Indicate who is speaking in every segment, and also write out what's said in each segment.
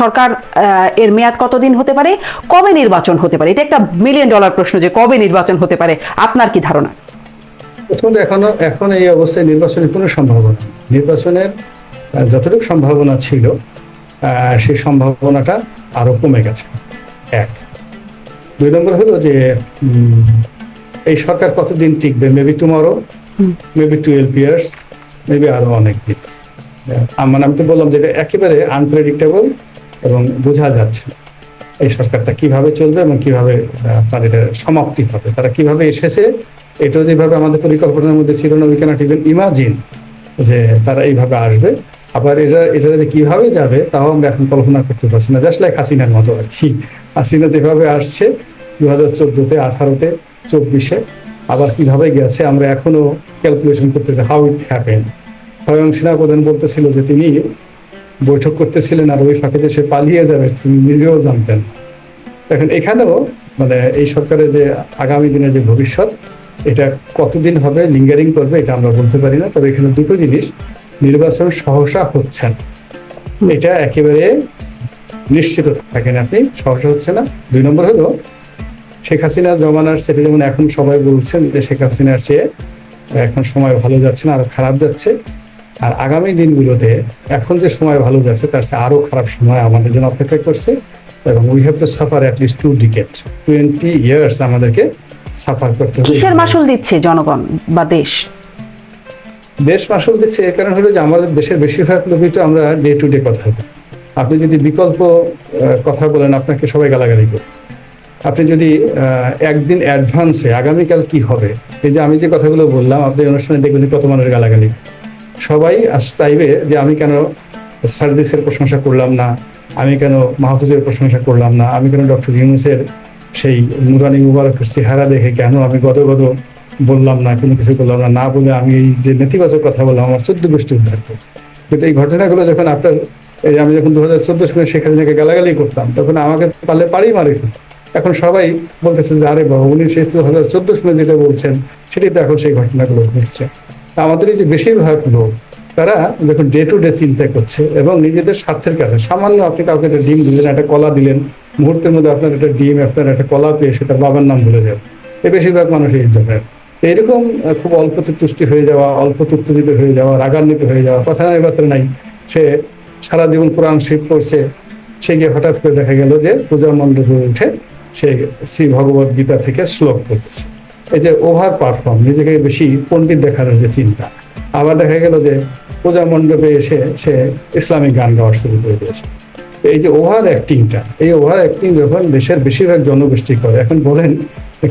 Speaker 1: সরকার এর মেয়াদ কতদিন হতে পারে? কবে নির্বাচন হতে পারে? এটা একটা মিলিয়ন ডলার প্রশ্ন যে কবে নির্বাচন হতে পারে। আপনার কি ধারণা?
Speaker 2: প্রথমত এখনও এখন এই অবস্থায় নির্বাচনের কোনো সম্ভাবনা। নির্বাচনের যতটুকু সম্ভাবনা ছিল সেই সম্ভাবনাটা আরও কমে গেছে। এক। দুই নম্বর হলো যে এই সরকার কতদিন টিকবে? Maybe tomorrow. Maybe twelve years maybe আরও অনেক দিন মানে আমি তো বললাম যে এটা একেবারে আনপ্রেডিক্টেবল এবং বোঝা যাচ্ছে না। এই সরকারটা কীভাবে চলবে এবং কীভাবে আপনার এটা সমাপ্তি হবে। তারা কীভাবে এসেছে, এটা যেভাবে আমাদের পরিকল্পনার মধ্যে ছিল না উই ক্যানট ইভেন ইমাজিন যে তারা এইভাবে আসবে। আবার এটা এটা যে কীভাবে যাবে, তাও আমরা এখন কল্পনা করতে পারছি না জাস্ট লাইক হাসিনার মতো আর কি। হাসিনা যেভাবে আসছে দু হাজার চোদ্দোতে, আঠারোতে, চব্বিশে, আবার কীভাবে গেছে, আমরা এখনও ক্যালকুলেশন করতেছি হাউ ইট হ্যাপেন স্বয়ং সেনাপ্রধান বলতেছিল যে তিনি বৈঠক করতেছিলেন আর ওই ফাঁকে সে পালিয়ে যাবে নিজেও জানতেন। এখন এখানেও মানে এই সরকারের যে আগামী দিনে যে ভবিষ্যৎ, এটা কতদিন হবে লিঙ্গারিং করবে, এটা আমরা বলতে পারি না। তবে এখানে দুটো জিনিস, নির্বাচন সহসা হচ্ছে না। এটা একেবারে নিশ্চিত থাকেন আপনি, সহসা হচ্ছে না। দুই নম্বর হলো, শেখ হাসিনা, জমানার সেটা যেমন এখন সবাই বলছেন যে শেখ হাসিনার চেয়ে এখন সময় ভালো যাচ্ছে না, আরও খারাপ যাচ্ছে। আর আগামী দিনগুলোতে এখন যে সময় ভালো যাচ্ছে তার চেয়ে আরও খারাপ সময় আমাদের জন্য অপেক্ষা করছে। এবং we have to suffer at least two decade twenty years আমাদেরকে সাফার করতে হবে।
Speaker 1: কিসের মাসুল দিচ্ছে জনগণ বা দেশ?
Speaker 2: দেশ মাসুল দিচ্ছে এর কারণ হলো যে আমাদের দেশের বেশিরভাগ লোকই তো আমরা ডে টু ডে কথা বলি। আপনি যদি বিকল্প কথা বলেন আপনাকে সবাই গালাগালি করবে। আপনি যদি একদিন অ্যাডভান্স হয়ে আগামীকাল কি হবে? এই যে আমি যে কথাগুলো বললাম আপনি অনুষ্ঠানে দেখবেন কত মানুষের গালাগালি সবাই চাইবে যে আমি কেন সার্ভিসের প্রশংসা করলাম না, আমি কেন মাহফুজের প্রশংসা করলাম না, আমি কেন ডক্টর ইউনুসের সেই নুরানি মুবারকের চেহারা দেখে কেন আমি গত বললাম না, কোনো কিছু করলাম না না বলে আমি এই যে নেতিবাচক কথা বললাম, আমার চোদ্দ গোষ্ঠী উদ্ধার করব কিন্তু এই ঘটনাগুলো যখন আপনার, এই আমি যখন দু হাজার চোদ্দ সালে শেখ হাসিনাকে গালাগালি করতাম, তখন আমাকে পারলে পারি মারি এখন সবাই বলতেছে যে, আরে বাবা, উনি সেই দু হাজার চোদ্দ সালে যেটা বলছেন, সেটাই তো এখন সেই ঘটনাগুলো ঘটছে। আমাদের এই যে বেশিরভাগ লোক, তারা যখন ডে টু ডে চিন্তা করছে এবং নিজেদের স্বার্থের কাছে। সামান্য আপনি কাউকে একটা ডিম দিলেন, একটা কলা দিলেন, মুহূর্তের মধ্যে আপনার একটা ডিম, আপনার একটা কলা পেয়ে সে তার বাবার নাম ভুলে যাবে। এ বেশিরভাগ মানুষ এই ধরনের। এরকম খুব অল্পতে তুষ্টি হয়ে যাওয়া, অল্পতে উত্তেজিত হয়ে যাওয়া, রাগান্বিত হয়ে যাওয়া, কথা নাই বার্তা নাই। সে সারা জীবন কোরআন শিব করছে। সে গিয়ে হঠাৎ করে দেখা গেল যে পূজা মণ্ডপে উঠে সে শ্রী ভগবত গীতা থেকে শ্লোক পড়তেছে। এই যে ওভার পারফর্ম নিজেকে বেশি পণ্ডিত দেখানোর যে চিন্তা, আবার দেখা গেল যে পূজা মণ্ডপে এসে সে ইসলামিক গান গাওয়া শুরু করে দিয়েছে। এই যে ওভার অ্যাক্টিংটা এই ওভার অ্যাক্টিং যখন দেশের বেশিরভাগ জনগোষ্ঠী করে, এখন বলেন,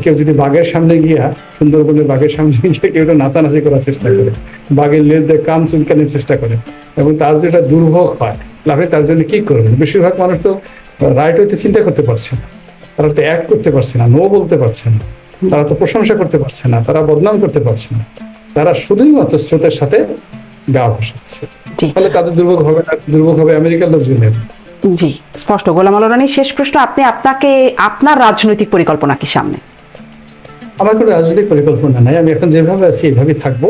Speaker 2: কেউ যদি বাঘের সামনে গিয়া, সুন্দরবনের বাঘের সামনে গিয়ে কেউ একটা নাচানাচি করার চেষ্টা করে, বাঘের লেজ দিয়ে কান চুলকানোর চেষ্টা করে, এবং তার যেটা দুর্ভোগ হয় আপনি তার জন্য কি করবেন? বেশিরভাগ মানুষ তো রাইট হইতে চিন্তা করতে পারছে না, তারা তো অ্যাক্ট করতে পারছে না নো বলতে পারছে না। তারা তো প্রশংসা করতে পারছে না তারা বদনাম করতে পারছে না। তারা শুধুই মাত্র স্রোতের সাথে গা ভাসাচ্ছে। ফলে তাদের দুর্ভোগ হবে না দুর্ভোগ হবে আমেরিকার লোকজনের।
Speaker 1: জি স্পষ্ট। গোলাম আল শেষ প্রশ্ন আপনি আপনাকে আপনার রাজনৈতিক পরিকল্পনা কি সামনে?
Speaker 2: আমার কোনো রাজনৈতিক পরিকল্পনা নাই আমি এখন যেভাবে আছি এভাবেই থাকব।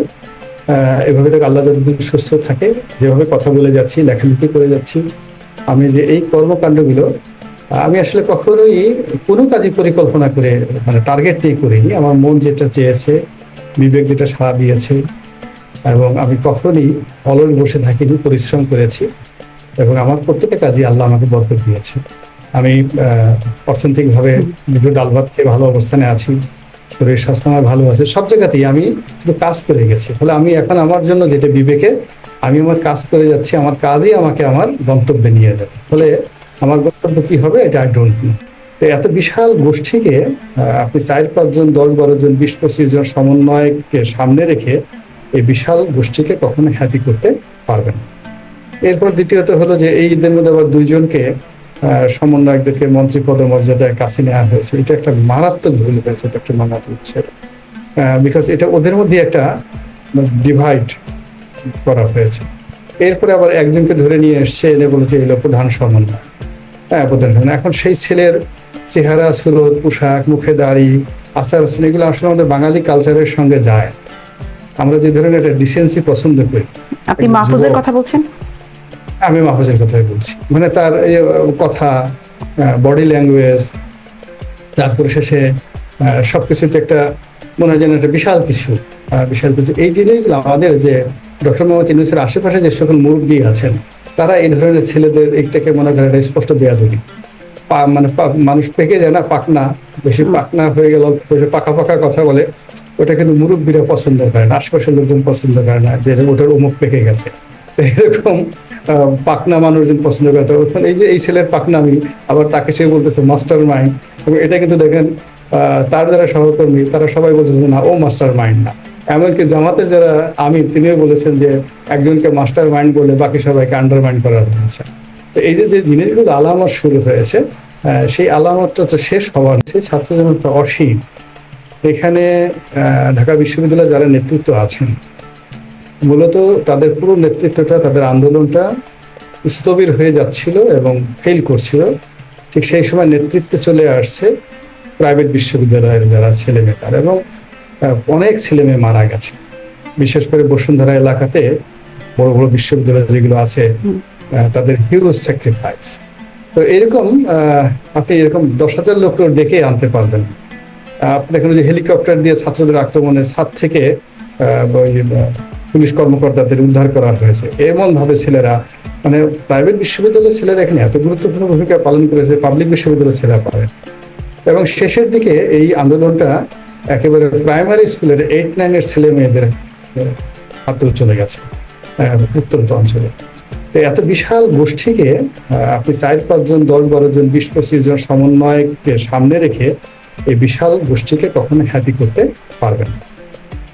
Speaker 2: এভাবে তো আল্লাহ যতদিন সুস্থ থাকে যেভাবে কথা বলে যাচ্ছি লেখালেখি করে যাচ্ছি আমি যে এই কর্মকাণ্ডগুলো আমি আসলে কখনোই কোনো কাজে পরিকল্পনা করে মানে টার্গেট নিয়ে করিনি। আমার মন যেটা চেয়েছে, বিবেক যেটা সাড়া দিয়েছে, এবং আমি কখনই অলস বসে থাকিনি, পরিশ্রম করেছি, এবং আমার প্রত্যেকটা কাজে আল্লাহ আমাকে বরকত দিয়েছে। আমি অর্থনৈতিকভাবে দুটো ডাল ভাত খেয়ে ভালো অবস্থানে আছি, শরীর স্বাস্থ্য আমার ভালো আছে, সব জায়গাতেই আমি শুধু কাজ করে গেছি। ফলে আমি এখন আমার জন্য যেটা বিবেকে আমি আমার কাজ করে যাচ্ছি, আমার কাজই আমাকে আমার গন্তব্যে নিয়ে যাবে। ফলে আমার গন্তব্য কি হবে এটা আই ডোন্ট নো তো এত বিশাল গোষ্ঠীকে আপনি চার পাঁচজন দশ, বারো জন, বিশ, পঁচিশ জন সমন্বয়কে সামনে রেখে এই বিশাল গোষ্ঠীকে কখনো হ্যাপি করতে পারবেন। এরপর দ্বিতীয়ত হলো যে এই ঈদের মধ্যে আবার দুইজনকে সমন্বয়কদেরকে মন্ত্রী পদমর্যাদায় কাছে নেওয়া হয়েছে। এটা একটা মারাত্মক ভুল হয়েছে ডক্টর মোহাম্মদ ইউনুসের বিকজ এটা ওদের মধ্যে একটা ডিভাইড করা হয়েছে। এরপরে আবার একজনকে ধরে নিয়ে এসছে এনে বলেছে এলো প্রধান সমন্বয় প্রধান এখন সেই ছেলের চেহারা সুরত পোশাক মুখে দাড়ি আচার আচরণ এগুলো আসলে আমাদের বাঙালি কালচারের সঙ্গে যায়। আমরা যে ধরনের একটা ডিসেন্সি পছন্দ করি।
Speaker 1: আপনি মাহফুজের কথা বলছেন?
Speaker 2: আমি মাহফুজের কথাই বলছি। মানে তার এই কথা বডি ল্যাঙ্গুয়েজ তারপরে শেষে সব কিছুতে একটা মনে হয় যেন একটা বিশাল কিছু বিশাল কিছু। এই জিনিসগুলো আমাদের যে ডক্টর মোহাম্মদ ইউনুসের আশেপাশে যে সকল মুরব্বী আছেন তারা এই ধরনের ছেলেদের একটাকে মনে করেন একটা স্পষ্ট বেয়াদবি। পা- মানে মানুষ পেকে যায় না পাকনা। বেশি পাকনা হয়ে গেল পাকা পাকা কথা বলে। ওটা কিন্তু মুরব্বীরা পছন্দ করে না আশেপাশের লোকজন পছন্দ করে না যে ওটার অমুক পেকে গেছে। এরকম পাকনা মানুষজন পছন্দ করে তো ওখানে এই যে এই ছেলের পাকনামি আবার তাকে সে বলতেছে মাস্টার মাইন্ড এবং এটা কিন্তু দেখেন তার যারা সহকর্মী তারা সবাই বলছে যে না ও মাস্টার মাইন্ড না। এমনকি জামাতের যারা আমি তিনিও বলেছেন যে একজনকে মাস্টার মাইন্ড বলে বাকি সবাইকে আন্ডার মাইন্ড করার হয়েছে তো এই যে যে জিনিসগুলো আলামত শুরু হয়েছে সেই আলামতটা তো শেষ হওয়ার সেই ছাত্র জনতা অসীম। এখানে ঢাকা বিশ্ববিদ্যালয়ে যারা নেতৃত্ব আছেন, মূলত তাদের পুরো নেতৃত্বটা, তাদের আন্দোলনটা স্থবির হয়ে যাচ্ছিল এবং ফেল করছিল। ঠিক সেই সময় নেতৃত্বে চলে আসছে প্রাইভেট বিশ্ববিদ্যালয়ের যারা ছেলে মেয়ে তারা এবং অনেক ছেলে মেয়ে মারা গেছে। বিশেষ করে বসুন্ধরা এলাকাতে বড় বড় বিশ্ববিদ্যালয় যেগুলো আছে তাদের হিউজ স্যাক্রিফাইস তো এরকম আপনি এরকম দশ হাজার লোক ডেকে আনতে পারবেন। আপনি দেখুন যে হেলিকপ্টার দিয়ে ছাত্রদের আক্রমণে ছাদ থেকে পুলিশ কর্মকর্তাদের উদ্ধার করা হয়েছে। এমন ভাবে ছেলেরা মানে প্রাইভেট বিশ্ববিদ্যালয়ের ছেলেরা এখানে এত গুরুত্বপূর্ণ ভূমিকা পালন করেছে পাবলিক বিশ্ববিদ্যালয়ের ছেলেরা পারে। এবং শেষের দিকে এই আন্দোলনটা একেবারে প্রাইমারি স্কুলের এইট নাইনের ছেলে মেয়েদের হাতেও চলে গেছে প্রত্যন্ত অঞ্চলে। তো এত বিশাল গোষ্ঠীকে আপনি চার পাঁচজন দশ, বারো জন, বিশ, পঁচিশ জন সমন্বয়কে সামনে রেখে এই বিশাল গোষ্ঠীকে কখনো হ্যাপি করতে পারবেন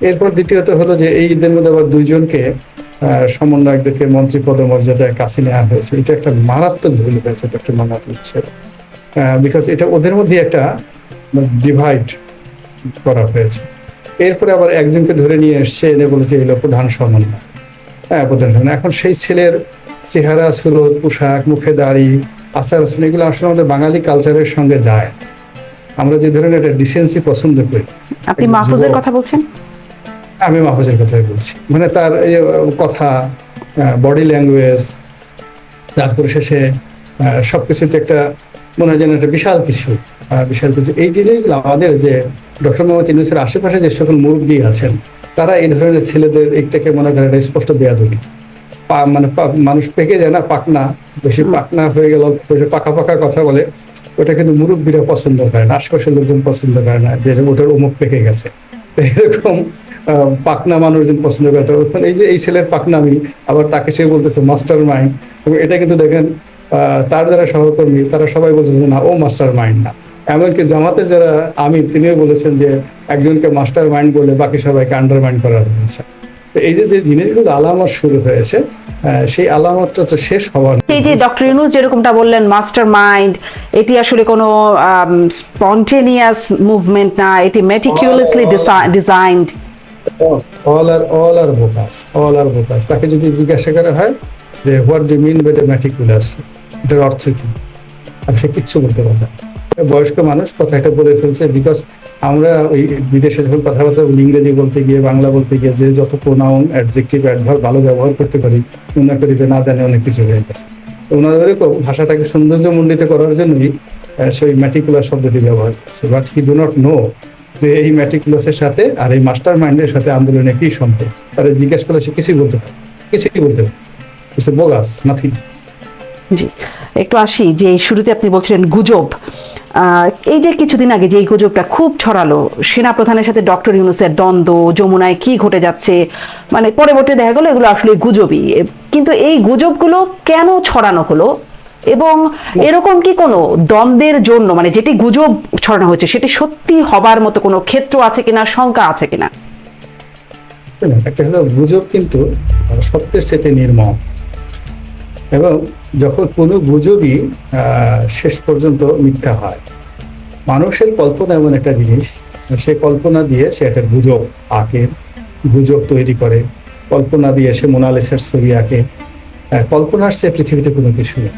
Speaker 2: এরপর দ্বিতীয়ত হলো যে এই ঈদের মধ্যে আবার দুইজনকে সমন্বয়কদেরকে মন্ত্রী পদমর্যাদায় কাছে নেওয়া হয়েছে। এটা একটা মারাত্মক ভুল হয়েছে ডক্টর মোহাম্মদ বিকজ এটা ওদের মধ্যে একটা ডিভাইড করা হয়েছে। এরপরে আবার একজনকে ধরে নিয়ে এসছে এনে বলেছে এলো প্রধান সমন্বয় হ্যাঁ প্রধান সমন্বয় এখন সেই ছেলের চেহারা সুরত পোশাক মুখে দাড়ি আচার আচরণ এগুলো আসলে আমাদের বাঙালি কালচারের সঙ্গে যায়। আমরা যে ধরনের একটা ডিসেন্সি পছন্দ করি
Speaker 1: আপনি মাহফুজের কথা বলছেন?
Speaker 2: আমি মাহফুজের কথাই বলছি। মানে তার এই কথা বডি ল্যাঙ্গুয়েজ তারপরে শেষে আহ, সবকিছুতে একটা মনে হয় যেন একটা বিশাল কিছু বিশাল কিছু। এই জিনিসগুলো আমাদের যে ডক্টর মোহাম্মদ ইউনুসের আশেপাশে যে সকল মুরব্বী আছেন তারা এই ধরনের ছেলেদের একটাকে মনে করেন একটা স্পষ্ট বেয়াদবি। পা- মানে মানুষ পেকে যায় না পাকনা বেশি পাকনা হয়ে গেল পাকা পাকা কথা বলে ওটা কিন্তু মুরব্বীরা পছন্দ করে না আশপাশের লোকজন পছন্দ করে না যে ওটার অমুক পেকে গেছে। এরকম পাকনা মানুষজন পছন্দ করে। এই যে এই ছেলের পাকনামি আবার তাকে সে বলতেছে মাস্টার মাইন্ড এবং এটা কিন্তু দেখেন আহ, তার যারা সহকর্মী তারা সবাই বলছে যে না ও মাস্টার মাইন্ড না। এমনকি জামাতের যারা আমি তিনিও বলেছেন যে একজনকে মাস্টার মাইন্ড বলে বাকি সবাইকে আন্ডার মাইন্ড করা হয়েছে এই যে যে জিনিসগুলো আলামত শুরু হয়েছে সেই আলামতটা তো শেষ হওয়ার
Speaker 1: এই যে ডক্টর ইউনুস যেরকমটা বললেন মাস্টার মাইন্ড এটি আসলে কোনো স্পন্টেনিয়াস মুভমেন্ট না এটি meticulously designed
Speaker 2: all are all are bogus all are bogus তাকে যদি জিজ্ঞাসা করা হয় যে what do mean by the meticulous এটার অর্থ কি? আর সে কিচ্ছু বলতে পারবে না। বয়স্ক মানুষ কথা এটা বলে ফেলছে বিকজ আমরা ওই বিদেশে যখন কথাবার্তা ইংরেজি বলতে গিয়ে, বাংলা বলতে গিয়ে, যে যত প্রোনাউন অ্যাডজেক্টিভ অ্যাডভার ভালো ব্যবহার করতে পারি মনে করি যে না জানে অনেক কিছু হয়ে গেছে। ওনার ওরকম ভাষাটাকে সৌন্দর্যমণ্ডিত করার জন্যই সেই ম্যাটিকুলার শব্দটি ব্যবহার করছে। But he do not know যে এই ম্যাটিকুলাসের সাথে আর এই মাস্টার মাইন্ডের সাথে আন্দোলনে কি সম্পর্ক। তারা জিজ্ঞেস করলে সে কিছুই বলতে পারে কিছুই বলতে পারে বোগাস নাথিং
Speaker 1: জি। একটু আসি, যে শুরুতে আপনি বলছিলেন গুজব। এই যে কিছুদিন আগে যে এই গুজবটা খুব ছড়ালো সেনা প্রধানের সাথে ডক্টর ইউনুসের দ্বন্দ্ব, যমুনায় কি ঘটে যাচ্ছে মানে পরবর্তী দেখা গেলো এগুলো আসলে গুজবই। কিন্তু এই গুজবগুলো কেন ছড়ানো হলো? এবং এরকম কি কোনো দ্বন্দ্বের জন্য মানে যেটি গুজব ছড়ানো হয়েছে, সেটি সত্যি হবার মতো কোনো ক্ষেত্র আছে কিনা, শঙ্কা আছে কিনা?
Speaker 2: একটা হলো গুজব কিন্তু সত্যের চেতে নির্মম। এবং যখন কোনো গুজবই শেষ পর্যন্ত মিথ্যা হয়। মানুষের কল্পনা এমন একটা জিনিস সে কল্পনা দিয়ে সে একটা গুজব আঁকে, গুজব তৈরি করে। কল্পনা দিয়ে সে মোনালিসার ছবি আঁকে। কল্পনার সে পৃথিবীতে কোনো কিছু নেই।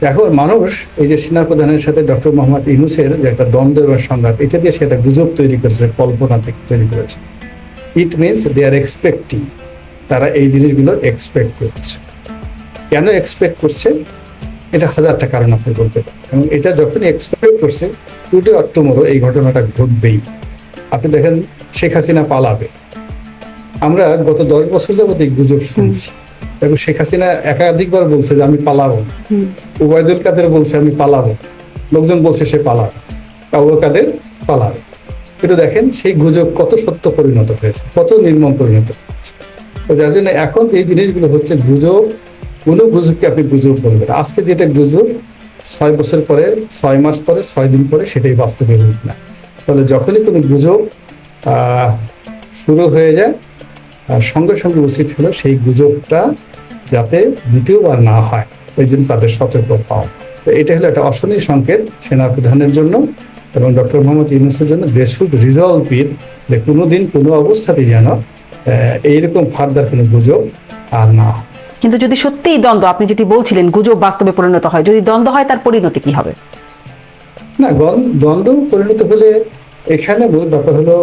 Speaker 2: এখন মানুষ, এই যে সেনাপ্রধানের সাথে ডক্টর মোহাম্মদ ইউনুসের যে একটা দ্বন্দ্ব এবং সংঘাত, এটা দিয়ে সে একটা গুজব তৈরি করেছে, কল্পনা থেকে তৈরি করেছে। It means they R expecting তারা এই জিনিসগুলো এক্সপেক্ট করছে। কেন এক্সপেক্ট করছে? এটা হাজারটা কারণ আপনি বলতে পারেন। এবং এটা যখনই এক্সপেক্ট করছে টুডে অর টুমোরো এই ঘটনাটা ঘটবেই। আপনি দেখেন শেখ হাসিনা পালাবে। আমরা গত দশ বছর যাবত এই গুজব শুনছি। এবং শেখ হাসিনা একাধিকবার বলছে যে আমি পালাবো উবায়দুল কাদের বলছে আমি পালাবো লোকজন বলছে সে পালাবে। কাবু কাদের পালাবে। কিন্তু দেখেন সেই গুজব কত সত্য পরিণত হয়েছে কত নির্মম পরিণত হয়েছে। তো যার জন্য এখন এই জিনিসগুলো হচ্ছে গুজব কোনো গুজবকে আপনি গুজব বলবেন আজকে যেটা গুজব, ছয় বছর পরে, ছয় মাস পরে, ছয় দিন পরে সেটাই বাস্তবে রূপ না তাহলে যখনই কোনো গুজব শুরু হয়ে যায়, আর সঙ্গে সঙ্গে উচিত হলো সেই গুজবটা যাতে দ্বিতীয়বার না হয় ওই জন্য তাদের সতর্ক পাওয়া তো এটা হলো একটা অশনি সংকেত সেনা প্রধানের জন্য এবং ডক্টর মোহাম্মদ ইউনুসের জন্য। দেশ শুড রিজলভ ইট যে কোনোদিন কোনো অবস্থাতেই যেন এইরকম ফার্দার কোনো গুজব আর না হয়।
Speaker 1: কিন্তু যদি সত্যিই দ্বন্দ্ব আপনি যেটি বলছিলেন গুজব বাস্তবে পরিণত হয় যদি দ্বন্দ্ব হয় তার পরিণতি কি হবে?
Speaker 2: না দ্বন্দ্ব পরিণত হলে এখানে মূল ব্যাপার হলো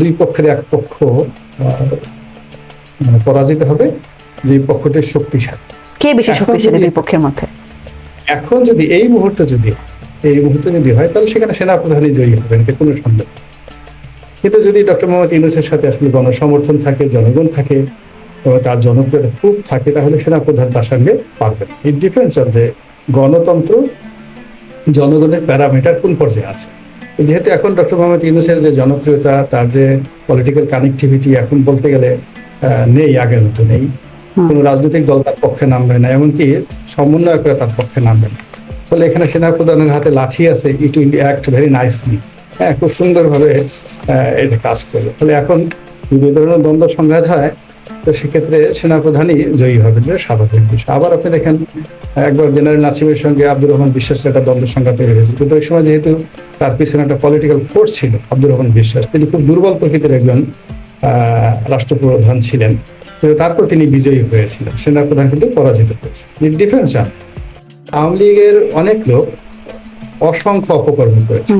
Speaker 2: দুই পক্ষের এক পক্ষ মানে পরাজিত হবে যে পক্ষটি শক্তিশালী।
Speaker 1: কে বেশি শক্তিশালী দুই পক্ষের মধ্যে?
Speaker 2: এখন যদি এই মুহূর্তে যদি এই মুহূর্তে যদি হয় তাহলে সেখানে সেনাপ্রধানই জয়ী হবেন এতে কোনো সন্দেহ। কিন্তু যদি ডক্টর মোহাম্মদ ইউনুসের সাথে আসলে গণসমর্থন থাকে জনগণ থাকে এবং তার জনপ্রিয়তা খুব থাকে তাহলে সেনাপ্রধান তার সঙ্গে পারবেন। ইট ডিপেন্ডস অন যে গণতন্ত্র জনগণের প্যারামিটার কোন পর্যায়ে আছে? যেহেতু এখন ডক্টর মোহাম্মদ ইউনুসের যে জনপ্রিয়তা তার যে পলিটিক্যাল কানেক্টিভিটি এখন বলতে গেলে নেই আগের মতো নেই। কোনো রাজনৈতিক দল তার পক্ষে নামবে না এমনকি সমন্বয়করা তার পক্ষে নামবে না। ফলে এখানে সেনাপ্রধানের হাতে লাঠি আছে it will act very nicely হ্যাঁ খুব সুন্দরভাবে এটা কাজ করবে। ফলে এখন যদি ধরনের দ্বন্দ্ব সংঘাত হয় তো সেক্ষেত্রে সেনাপ্রধানই জয়ী হবে এটা স্বাভাবিক বিষয়। আবার আপনি দেখেন একবার জেনারেল নাসিমের সঙ্গে আব্দুর রহমান বিশ্বাসের একটা দ্বন্দ্ব সংঘাত তৈরি হয়েছিল কিন্তু ওই সময় যেহেতু তার পিছনে একটা পলিটিক্যাল ফোর্স ছিল আব্দুর রহমান বিশ্বাস তিনি খুব দুর্বল প্রকৃতির একজন রাষ্ট্রপ্রধান ছিলেন। কিন্তু তারপর তিনি বিজয়ী হয়েছিলেন। সেনাপ্রধান কিন্তু পরাজিত হয়েছে ডিফেন্স আওয়ামী লীগের অনেক লোক অসংখ্য অপকর্ম করেছে।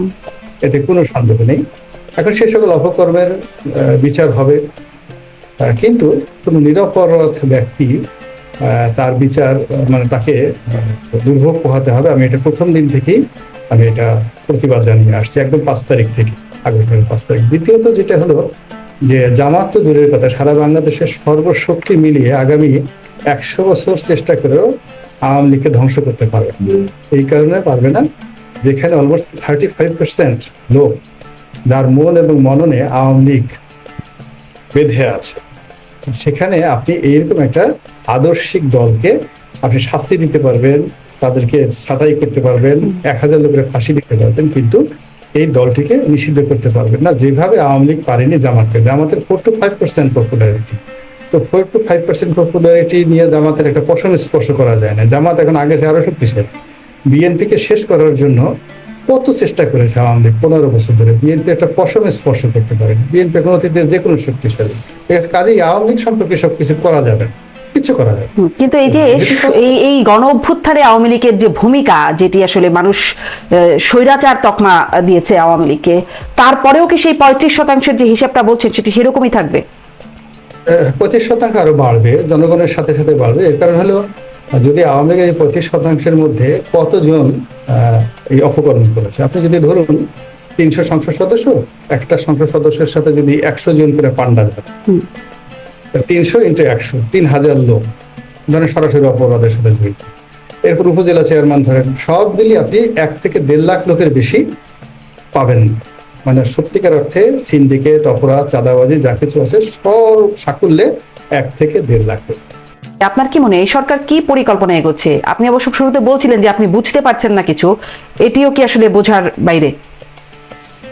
Speaker 2: এতে কোনো সন্দেহ নেই। এখন সে সকল অপকর্মের বিচার হবে। কিন্তু কোনো নিরপরাধ ব্যক্তি তার বিচার মানে তাকে দুর্ভোগ পোহাতে হবে। আমি এটা প্রথম দিন থেকেই আমি এটা প্রতিবাদ জানিয়ে আসছি, একদম পাঁচ তারিখ থেকে আগস্টের পাঁচ তারিখ। দ্বিতীয়ত যেটা হলো যে জামাত তো দূরের কথা, সারা বাংলাদেশের সর্বশক্তি মিলিয়ে আগামী একশো বছর চেষ্টা করেও আওয়ামী লীগকে ধ্বংস করতে পারবে এই কারণে পারবে না। যেখানে অলমোস্ট থার্টি ফাইভ পার্সেন্ট লোক, যার মন এবং মননে আওয়ামী লীগ বেঁধে আছে। সেখানে আপনি এইরকম একটা আদর্শিক দলকে আপনি শাস্তি দিতে পারবেন, তাদেরকে ছাঁটাই করতে পারবেন, এক হাজার লোকের ফাঁসি দিতে পারবেন, কিন্তু এই দলটিকে নিষিদ্ধ করতে পারবেন না। যেভাবে আওয়ামী লীগ পারেনি জামাতকে, জামাতের four to five percent popularity তো four to five percent popularity নিয়ে জামাতের একটা পশম স্পর্শ করা যায় না। জামাত এখন আগে আরও শক্তিশালী। বিএনপিকে শেষ করার জন্য কত চেষ্টা করেছে আওয়ামী লীগ পনেরো বছর ধরে? বিএনপি একটা পশম স্পর্শ করতে পারেনি। বিএনপি এখন অতীতে যে কোনো শক্তিশালী। ঠিক আছে কাজেই আওয়ামী লীগ সম্পর্কে সবকিছু করা যাবে না। কিছু করা যাবে
Speaker 1: কিন্তু এই যে এই এই গণ অভ্যুত্থানে আওয়ামী লীগের যে ভূমিকা যেটি আসলে মানুষ স্বৈরাচার তকমা দিয়েছে আওয়ামী লীগকে তারপরেও কি সেই পঁয়ত্রিশ শতাংশের যে হিসাবটা বলছেন সেটি সেরকমই থাকবে?
Speaker 2: পঁচিশ শতাংশ আরও বাড়বে জনগণের সাথে সাথে বাড়বে। এর কারণ হলো যদি আওয়ামী লীগের এই পঁচিশ শতাংশের মধ্যে কতজন এই অপকর্ম করেছে? আপনি যদি ধরুন তিনশো সংসদ সদস্য একটা সংসদ সদস্যের সাথে যদি একশো জন করে পান্ডা ধরে তিনশো ইন্টু একশো তিন হাজার লোক ধরেন সরাসরি অপরাধের সাথে জড়িত। এরপর উপজেলা চেয়ারম্যান ধরেন সব মিলিয়ে আপনি এক থেকে দেড় লাখ লোকের বেশি পাবেন মানে সত্যিকার অর্থে সিন্ডিকেট অপরাধ চাঁদাবাজি যা কিছু আছে সব সাকুল্যে এক থেকে দেড় লাখ লোক।
Speaker 1: আপনার কি মনে এই সরকার কি পরিকল্পনা এগোচ্ছে? আপনি অবশ্য শুরুতে বলছিলেন যে আপনি বুঝতে পারছেন না কিছু। এটিও কি আসলে বোঝার বাইরে?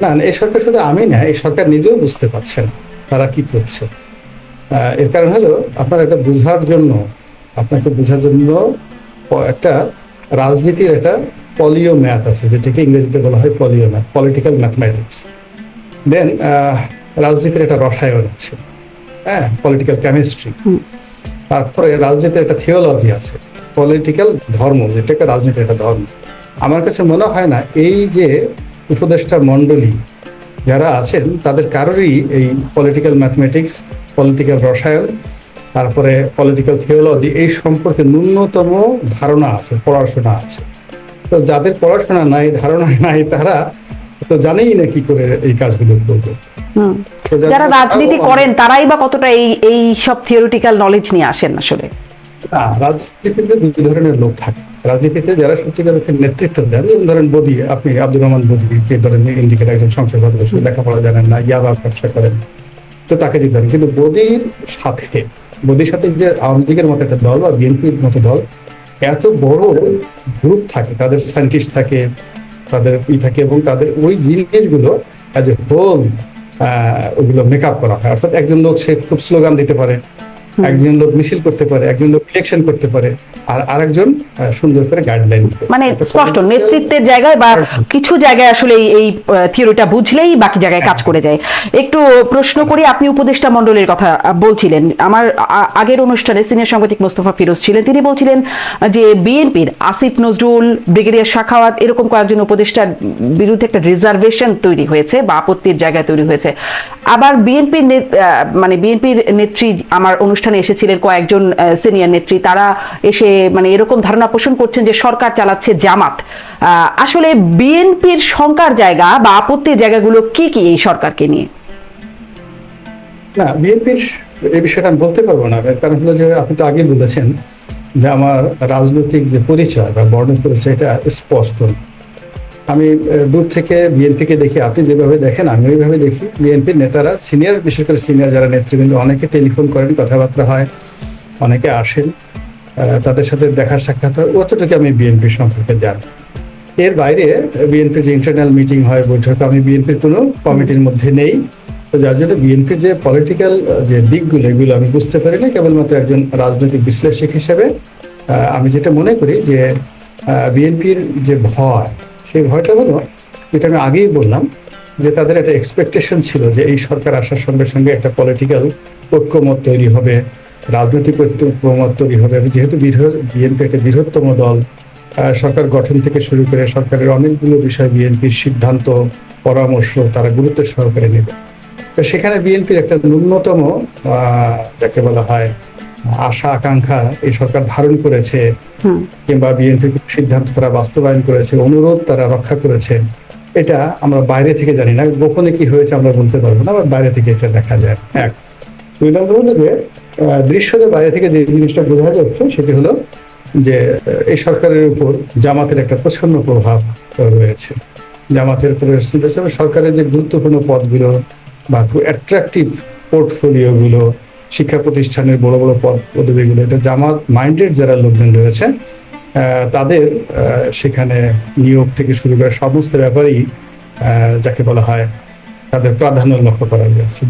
Speaker 2: না না, এই সরকার শুধু আমি না এই সরকার নিজেও বুঝতে পারছেন তারা কি করছে। এর কারণ হলো আপনার একটা বোঝার জন্য আপনাকে বোঝার জন্য একটা রাজনীতির একটা পলিও ম্যাথ আছে যেটাকে ইংরেজিতে বলা হয় polio math political mathematics. Then রাজনীতির একটা রসায়ন আছে হ্যাঁ পলিটিক্যাল কেমিস্ট্রি। তারপরে রাজনীতির একটা থিওলজি আছে পলিটিক্যাল ধর্ম, যেটাকে রাজনীতির একটা ধর্ম। আমার কাছে মনে হয় না এই যে উপদেষ্টা মণ্ডলী যারা আছেন, তাদের কারোরই এই পলিটিক্যাল ম্যাথমেটিক্স পলিটিক্যাল রসায়ন, তারপরে পলিটিক্যাল থিওলজি এই সম্পর্কে ন্যূনতম ধারণা আছে, পড়াশোনা আছে। তো যাদের পড়াশোনা নাই, ধারণা নাই তারা তো জানেই না কি করে এই কাজগুলো করবে।
Speaker 1: যারা রাজনীতি করেন তারাই বা কতটা এই এই সব থিওরিটিক্যাল নলেজ নিয়ে আসেন আসলে?
Speaker 2: রাজনীতিতে দুই ধরনের লোক থাকে। রাজনীতিতে যারা সত্যিকার অর্থে নেতৃত্ব দেন যেমন ধরেন বদি আপনি আব্দুর রহমান বদি কে ধরেন ইন্ডিকেট একজন সংসদ সদস্য লেখাপড়া জানেন না ইয়াবা ব্যবসা করেন তো তাকে হবে কিন্তু বদির সাথে বদির সাথে যে আওয়ামী লীগের মতো একটা দল বা বিএনপির মতো দল এত বড় গ্রুপ থাকে তাদের সায়েন্টিস্ট থাকে তাদের ই থাকে এবং তাদের ওই জিনিসগুলো অ্যাজ এ হোল ওগুলো মেকআপ করা হয়। অর্থাৎ একজন লোক সে খুব স্লোগান দিতে পারে একজন লোক মিছিল করতে পারে একজন লোক ইলেকশন করতে পারে। আর আরেকজন সুন্দর করে গাইডলাইন
Speaker 1: মানে স্পষ্ট নেতৃত্বের জায়গায় বা কিছু জায়গায় আসলে এই- থিওরিটা বুঝলেই বাকি জায়গায় কাজ করে যায়। একটু প্রশ্ন করি আপনি উপদেষ্টা মণ্ডলের কথা বলছিলেন। আমার আগের অনুষ্ঠানে সিনিয়র সাংবাদিক মোস্তফা ফিরোজ ছিলেন। তিনি বলছিলেন যে বিএনপির আসিফ নজরুল ব্রিগেডিয়ার শাখাওয়াত এরকম কয়েকজন উপদেষ্টার বিরুদ্ধে একটা রিজার্ভেশন তৈরি হয়েছে বা আপত্তির জায়গায় তৈরি হয়েছে। আবার বিএনপির মানে বিএনপির নেত্রী আমার অনুষ্ঠানে এসেছিলেন কয়েকজন সিনিয়র নেত্রী। তারা এসে মানে এরকম ধারণা পোষণ করছেন যে সরকার চালাচ্ছে জামাত। আসলে বিএনপির শঙ্কার জায়গা বা আপত্তির জায়গাগুলো কি কি এই সরকারকে নিয়ে?
Speaker 2: না, বিএনপির এই বিষয়টা আমি বলতে পারব না। কারণ হলো যে আপনি তো আগে বলেছেন যে আমার রাজনৈতিক যে পরিচয় বা বর্ণ পরিচয়, এটা স্পষ্ট। আমি দূর থেকে বিএনপিকে দেখি, আপনি যেভাবে দেখেন, আমি ওইভাবে দেখি। বিএনপির নেতারা, সিনিয়র, বিশেষ করে সিনিয়র যারা নেতৃবৃন্দ, অনেকে টেলিফোন করেন, কথাবার্তা হয়, অনেকে আসেন। তাদের সাথে দেখা সাক্ষাৎ হয়। অতটুকু আমি বিএনপি সম্পর্কে জানি। এর বাইরে বিএনপির যে ইন্টারনাল মিটিং হয়, বৈঠক, আমি বিএনপির কোনো কমিটির মধ্যে নেই। তো যার জন্য বিএনপির যে পলিটিক্যাল যে দিকগুলো, এগুলো আমি বুঝতে পারি না। কেবলমাত্র একজন রাজনৈতিক বিশ্লেষক হিসেবে আমি যেটা মনে করি যে বিএনপির যে ভয়, সেই ভয়টা হলো, যেটা আমি আগেই বললাম, যে তাদের একটা এক্সপেকটেশন ছিল যে এই সরকার আসার সঙ্গে সঙ্গে একটা পলিটিক্যাল ঐক্যমত তৈরি হবে। রাজনৈতিক ঐক্যমত তৈরি হবে যেহেতু বিএনপি একটা বৃহত্তম দল সরকার গঠন থেকে শুরু করে সরকারের অনেকগুলো বিষয় বিএনপির সিদ্ধান্ত পরামর্শ তারা গুরুত্ব সহকারে নেবে। সেখানে বিএনপির একটা ন্যূনতম যাকে বলা হয় আশা আকাঙ্ক্ষা এই সরকার ধারণ করেছে কিংবা বিএনপির সিদ্ধান্ত তারা বাস্তবায়ন করেছে অনুরোধ তারা রক্ষা করেছে। এটা আমরা বাইরে থেকে জানি না গোপনে কি হয়েছে আমরা বলতে পারব না আবার বাইরে থেকে এটা দেখা যায়। এক দুই নম্বর হলো যে দৃশ্যতে বাইরে থেকে যে জিনিসটা বোঝা যাচ্ছে, সেটি হলো যে, এই সরকারের উপর জামাতের একটা প্রচ্ছন্ন প্রভাব রয়েছে। জামাতের রয়েছে সরকারের যে গুরুত্বপূর্ণ পদগুলো বা খুব অ্যাট্রাকটিভ পোর্টফোলিওগুলো শিক্ষা প্রতিষ্ঠানের বড় বড় পদ, পদবিগুলো, এটা জামাত মাইন্ডেড যারা লোকজন রয়েছে তাদের সেখানে নিয়োগ থেকে শুরু করে সমস্ত ব্যাপারেই যাকে বলা হয় তাদের প্রাধান্য লক্ষ্য করা যাচ্ছে।